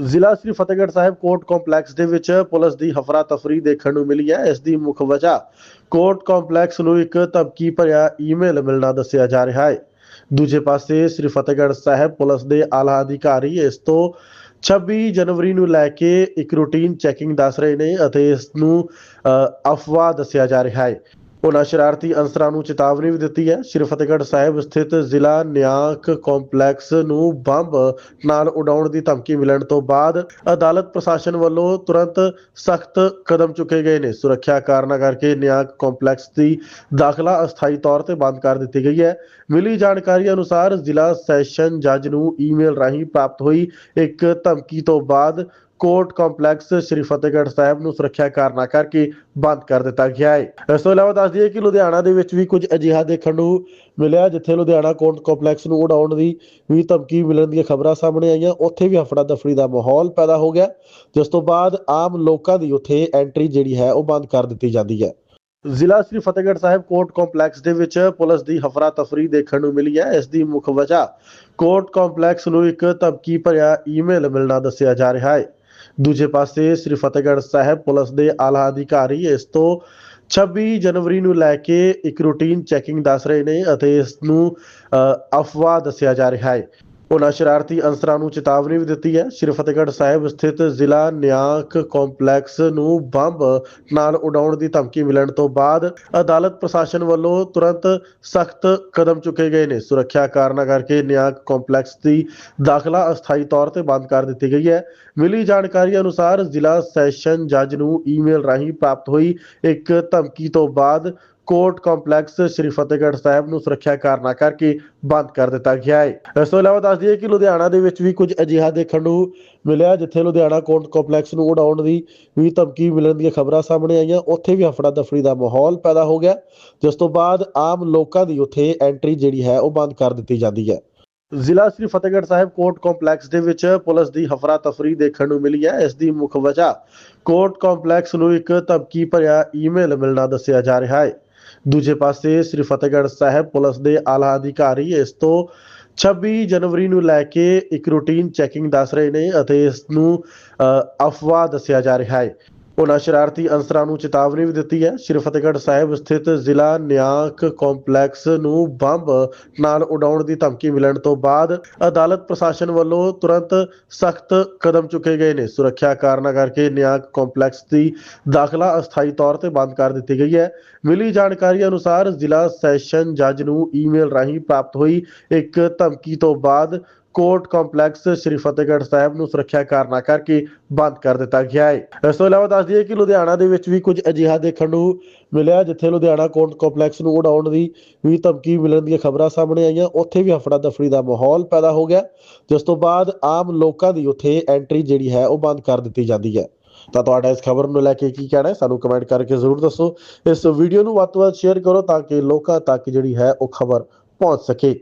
ਜ਼ਿਲ੍ਹਾ Sri Fatehgarh Sahib court complex ਦੇ ਵਿੱਚ ਪੁਲਿਸ ਦੀ ਹਫਰਾ ਤਫਰੀ ਦੇਖਣ ਨੂੰ ਮਿਲੀ ਹੈ। ਇਸ ਦੀ ਮੁੱਖ ਵਜ੍ਹਾ, ਕੋਰਟ ਕੰਪਲੈਕਸ ਨੂੰ ਇੱਕ ਧਮਕੀ ਭਰਿਆ ਈਮੇਲ ਮਿਲਣਾ ਦੱਸਿਆ ਜਾ ਰਿਹਾ ਹੈ। ਦੂਜੇ ਪਾਸੇ, ਸ੍ਰੀ ਫਤਿਹਗੜ੍ਹ ਸਾਹਿਬ ਪੁਲਿਸ ਦੇ ਆਲਾ ਅਧਿਕਾਰੀ ਇਸ ਤੋਂ 26 ਜਨਵਰੀ ਨੂੰ ਲੈ ਕੇ ਇੱਕ ਰੂਟੀਨ ਚੈਕਿੰਗ ਦੱਸ ਰਹੇ ਨੇ ਅਤੇ ਇਸ ਨੂੰ ਅਫਵਾਹ ਦੱਸਿਆ ਜਾ ਰਿਹਾ ਹੈ। ਉਹਨਾਂ ਸ਼ਰਾਰਤੀ ਅਨਸਰਾਂ ਨੂੰ ਚੇਤਾਵਨੀ ਵੀ ਦਿੱਤੀ ਹੈ। ਸ਼੍ਰੀ ਫਤਿਹਗੜ੍ਹ ਸਾਹਿਬ ਸਥਿਤ ਜ਼ਿਲ੍ਹਾ ਨਿਆਂਕ ਕੰਪਲੈਕਸ ਨੂੰ ਬੰਬ ਨਾਲ ਉਡਾਉਣ ਦੀ ਧਮਕੀ ਮਿਲਣ ਤੋਂ ਬਾਅਦ ਅਦਾਲਤ ਪ੍ਰਸ਼ਾਸਨ ਵੱਲੋਂ ਤੁਰੰਤ ਸਖਤ ਕਦਮ ਚੁੱਕੇ ਗਏ ਨੇ। ਸੁਰੱਖਿਆ ਕਾਰਨਾਂ ਕਰਕੇ ਨਿਆਂਕ ਕੰਪਲੈਕਸ ਦੀ ਦਾਖਲਾ ਅਸਥਾਈ ਤੌਰ ਤੇ ਬੰਦ ਕਰ ਦਿੱਤੀ ਗਈ ਹੈ। ਮਿਲੀ ਜਾਣਕਾਰੀ ਅਨੁਸਾਰ ਜ਼ਿਲ੍ਹਾ ਸੈਸ਼ਨ ਜੱਜ ਨੂੰ ਈਮੇਲ ਰਾਹੀਂ ਪ੍ਰਾਪਤ ਹੋਈ ਇੱਕ ਧਮਕੀ ਤੋਂ ਬਾਅਦ ਕੋਰਟ ਕੰਪਲੈਕਸ ਸ੍ਰੀ ਫਤਿਹਗੜ੍ਹ ਸਾਹਿਬ ਨੂੰ ਸੁਰੱਖਿਆ ਕਾਰਨਾਂ ਕਰਕੇ ਬੰਦ ਕਰ ਦਿੱਤਾ ਗਿਆ ਹੈ। ਇਸ ਤੋਂ ਇਲਾਵਾ ਦੱਸ ਦਈਏ ਕਿ ਲੁਧਿਆਣਾ ਦੇ ਵਿੱਚ ਵੀ ਕੁਝ ਅਜਿਹਾ ਦੇਖਣ ਨੂੰ ਮਿਲਿਆ, ਜਿੱਥੇ ਲੁਧਿਆਣਾ ਕੋਰਟ ਕੰਪਲੈਕਸ ਨੂੰ ਉਡਾਉਣ ਦੀ ਵੀ ਧਮਕੀ ਮਿਲਣ ਦੀਆਂ ਖਬਰਾਂ ਸਾਹਮਣੇ ਆਈਆਂ। ਉੱਥੇ ਵੀ ਹਫੜਾ ਦਫੜੀ ਦਾ ਮਾਹੌਲ ਪੈਦਾ ਹੋ ਗਿਆ, ਜਿਸ ਤੋਂ ਬਾਅਦ ਆਮ ਲੋਕਾਂ ਦੀ ਉੱਥੇ ਐਂਟਰੀ ਜਿਹੜੀ ਹੈ ਉਹ ਬੰਦ ਕਰ ਦਿੱਤੀ ਜਾਂਦੀ ਹੈ। ਜ਼ਿਲ੍ਹਾ ਸ੍ਰੀ ਫਤਿਹਗੜ੍ਹ ਸਾਹਿਬ ਕੋਰਟ ਕੰਪਲੈਕਸ ਦੇ ਵਿੱਚ ਪੁਲਿਸ ਦੀ ਹਫਰਾ ਤਫਰੀ ਦੇਖਣ ਨੂੰ ਮਿਲੀ ਹੈ। ਇਸ ਦੀ ਮੁੱਖ ਵਜ੍ਹਾ ਕੋਰਟ ਕੰਪਲੈਕਸ ਨੂੰ ਇੱਕ ਧਮਕੀ ਭਰਿਆ ਈਮੇਲ ਮਿਲਣਾ ਦੱਸਿਆ ਜਾ ਰਿਹਾ ਹੈ। ਦੂਜੇ ਪਾਸੇ ਸ੍ਰੀ ਫਤਿਹਗੜ੍ਹ ਸਾਹਿਬ ਪੁਲਿਸ ਦੇ ਆਲਾ ਅਧਿਕਾਰੀ ਇਸ ਤੋਂ 26 ਜਨਵਰੀ ਨੂੰ ਲੈ ਕੇ ਇੱਕ ਰੂਟੀਨ ਚੈਕਿੰਗ ਦੱਸ ਰਹੇ ਨੇ ਅਤੇ ਇਸ ਨੂੰ ਅਫਵਾਹ ਦੱਸਿਆ ਜਾ ਰਿਹਾ ਹੈ। ਉਹਨਾਂ ਸ਼ਰਾਰਤੀ ਅਨਸਰਾਂ ਨੂੰ ਚੇਤਾਵਨੀ ਵੀ ਦਿੱਤੀ ਹੈ। ਸ਼੍ਰੀ ਫਤਿਹਗੜ੍ਹ ਸਾਹਿਬ ਸਥਿਤ ਜ਼ਿਲ੍ਹਾ ਨਿਆਂਕ ਕੰਪਲੈਕਸ ਨੂੰ ਬੰਬ ਨਾਲ ਉਡਾਉਣ ਦੀ ਧਮਕੀ ਮਿਲਣ ਤੋਂ ਬਾਅਦ ਅਦਾਲਤ ਪ੍ਰਸ਼ਾਸਨ ਵੱਲੋਂ ਤੁਰੰਤ ਸਖਤ ਕਦਮ ਚੁੱਕੇ ਗਏ ਨੇ। ਸੁਰੱਖਿਆ ਕਾਰਨਾਂ ਕਰਕੇ ਨਿਆਂਕ ਕੰਪਲੈਕਸ ਦੀ ਦਾਖਲਾ ਅਸਥਾਈ ਤੌਰ ਤੇ ਬੰਦ ਕਰ ਦਿੱਤੀ ਗਈ ਹੈ। ਮਿਲੀ ਜਾਣਕਾਰੀ ਅਨੁਸਾਰ ਜ਼ਿਲ੍ਹਾ ਸੈਸ਼ਨ ਜੱਜ ਨੂੰ ਈਮੇਲ ਰਾਹੀਂ ਪ੍ਰਾਪਤ ਹੋਈ ਇੱਕ ਧਮਕੀ ਤੋਂ ਬਾਅਦ ਕੋਰਟ ਕੰਪਲੈਕਸ ਸ੍ਰੀ ਫਤਿਹਗੜ੍ਹ ਸਾਹਿਬ ਨੂੰ ਸੁਰੱਖਿਆ ਕਾਰਨਾਂ ਕਰਕੇ ਬੰਦ ਕਰ ਦਿੱਤਾ ਗਿਆ ਹੈ। ਇਸ ਤੋਂ ਇਲਾਵਾ ਦੱਸ ਦਈਏ ਕਿ ਲੁਧਿਆਣਾ ਦੇ ਵਿੱਚ ਵੀ ਕੁਝ ਅਜਿਹਾ ਦੇਖਣ ਨੂੰ ਮਿਲਿਆ, ਜਿੱਥੇ ਲੁਧਿਆਣਾ ਕੋਰਟ ਕੰਪਲੈਕਸ ਨੂੰ ਉਡਾਉਣ ਦੀ ਵੀ ਧਮਕੀ ਮਿਲਣ ਦੀਆਂ ਖਬਰਾਂ ਸਾਹਮਣੇ ਆਈਆਂ। ਉੱਥੇ ਵੀ ਹਫੜਾ ਦਫੜੀ ਦਾ ਮਾਹੌਲ ਪੈਦਾ ਹੋ ਗਿਆ, ਜਿਸ ਤੋਂ ਬਾਅਦ ਆਮ ਲੋਕਾਂ ਦੀ ਉੱਥੇ ਐਂਟਰੀ ਜਿਹੜੀ ਹੈ ਉਹ ਬੰਦ ਕਰ ਦਿੱਤੀ ਜਾਂਦੀ ਹੈ। ਜ਼ਿਲ੍ਹਾ ਸ੍ਰੀ ਫਤਿਹਗੜ੍ਹ ਸਾਹਿਬ ਕੋਰਟ ਕੰਪਲੈਕਸ ਦੇ ਵਿੱਚ ਪੁਲਿਸ ਦੀ ਹਫਰਾ ਤਫਰੀ ਦੇਖਣ ਨੂੰ ਮਿਲੀ ਹੈ। ਇਸ ਦੀ ਮੁੱਖ ਵਜ੍ਹਾ ਕੋਰਟ ਕੰਪਲੈਕਸ ਨੂੰ ਇੱਕ ਧਮਕੀ ਭਰਿਆ ਈਮੇਲ ਮਿਲਣਾ ਦੱਸਿਆ ਜਾ ਰਿਹਾ ਹੈ। ਦੂਜੇ ਪਾਸੇ ਸ੍ਰੀ ਫਤਿਹਗੜ੍ਹ ਸਾਹਿਬ ਪੁਲਿਸ ਦੇ ਆਲਾ ਅਧਿਕਾਰੀ ਇਸ ਤੋਂ 26 ਜਨਵਰੀ ਨੂੰ ਲੈ ਕੇ ਇੱਕ ਰੂਟੀਨ ਚੈਕਿੰਗ ਦੱਸ ਰਹੇ ਨੇ ਅਤੇ ਇਸ ਨੂੰ ਅਫਵਾਹ ਦੱਸਿਆ ਜਾ ਰਿਹਾ ਹੈ। ਉਹਨਾਂ ਸ਼ਰਾਰਤੀ ਅਨਸਰਾਂ ਨੂੰ ਚੇਤਾਵਨੀ ਵੀ ਦਿੱਤੀ ਹੈ। ਸ਼੍ਰੀ ਫਤਿਹਗੜ੍ਹ ਸਾਹਿਬ ਸਥਿਤ ਜ਼ਿਲ੍ਹਾ ਨਿਆਂਕ ਕੰਪਲੈਕਸ ਨੂੰ ਬੰਬ ਨਾਲ ਉਡਾਉਣ ਦੀ ਧਮਕੀ ਮਿਲਣ ਤੋਂ ਬਾਅਦ ਅਦਾਲਤ ਪ੍ਰਸ਼ਾਸਨ ਵੱਲੋਂ ਤੁਰੰਤ ਸਖਤ ਕਦਮ ਚੁੱਕੇ ਗਏ ਨੇ। ਸੁਰੱਖਿਆ ਕਾਰਨਾਂ ਕਰਕੇ ਨਿਆਂਕ ਕੰਪਲੈਕਸ ਦੀ ਦਾਖਲਾ ਅਸਥਾਈ ਤੌਰ ਤੇ ਬੰਦ ਕਰ ਦਿੱਤੀ ਗਈ ਹੈ। ਮਿਲੀ ਜਾਣਕਾਰੀ ਅਨੁਸਾਰ ਜ਼ਿਲ੍ਹਾ ਸੈਸ਼ਨ ਜੱਜ ਨੂੰ ਈਮੇਲ ਰਾਹੀਂ ਪ੍ਰਾਪਤ ਹੋਈ ਇੱਕ ਧਮਕੀ ਤੋਂ ਬਾਅਦ ਕੋਰਟ ਕੰਪਲੈਕਸ ਸ੍ਰੀ ਫਤਿਹਗੜ੍ਹ ਸਾਹਿਬ ਨੂੰ ਸੁਰੱਖਿਆ ਕਾਰਨਾਂ ਕਰਕੇ ਬੰਦ ਕਰ ਦਿੱਤਾ ਗਿਆ ਹੈ। ਇਸ ਤੋਂ ਇਲਾਵਾ ਦੱਸ ਦਈਏ ਕਿ ਲੁਧਿਆਣਾ ਦੇ ਵਿੱਚ ਵੀ ਕੁਝ ਅਜਿਹਾ ਦੇਖਣ ਨੂੰ ਮਿਲਿਆ, ਜਿੱਥੇ ਲੁਧਿਆਣਾ ਕੋਰਟ ਕੰਪਲੈਕਸ ਨੂੰ ਉਡਾਉਣ ਦੀ ਵੀ ਧਮਕੀ ਮਿਲਣ ਦੀਆਂ ਖਬਰਾਂ ਸਾਹਮਣੇ ਆਈਆਂ। ਉੱਥੇ ਵੀ ਹਫੜਾ ਦਫੜੀ ਦਾ ਮਾਹੌਲ ਪੈਦਾ ਹੋ ਗਿਆ, ਜਿਸ ਤੋਂ ਬਾਅਦ ਆਮ ਲੋਕਾਂ ਦੀ ਉੱਥੇ ਐਂਟਰੀ ਜਿਹੜੀ ਹੈ, ਉਹ ਬੰਦ ਕਰ ਦਿੱਤੀ ਜਾਂਦੀ ਹੈ। ਤਾਂ ਤੁਹਾਡਾ ਇਸ ਖਬਰ ਨੂੰ ਲੈ ਕੇ ਕੀ ਕਹਿਣਾ ਹੈ, ਸਾਨੂੰ ਕਮੈਂਟ ਕਰਕੇ ਜ਼ਰੂਰ ਦੱਸੋ। ਇਸ ਵੀਡੀਓ ਨੂੰ ਵੱਧ ਤੋਂ ਵੱਧ ਸ਼ੇਅਰ ਕਰੋ ਤਾਂ ਕਿ ਲੋਕਾਂ ਤੱਕ ਜਿਹੜੀ ਹੈ, ਉਹ ਖਬਰ ਪਹੁੰਚ ਸਕੇ।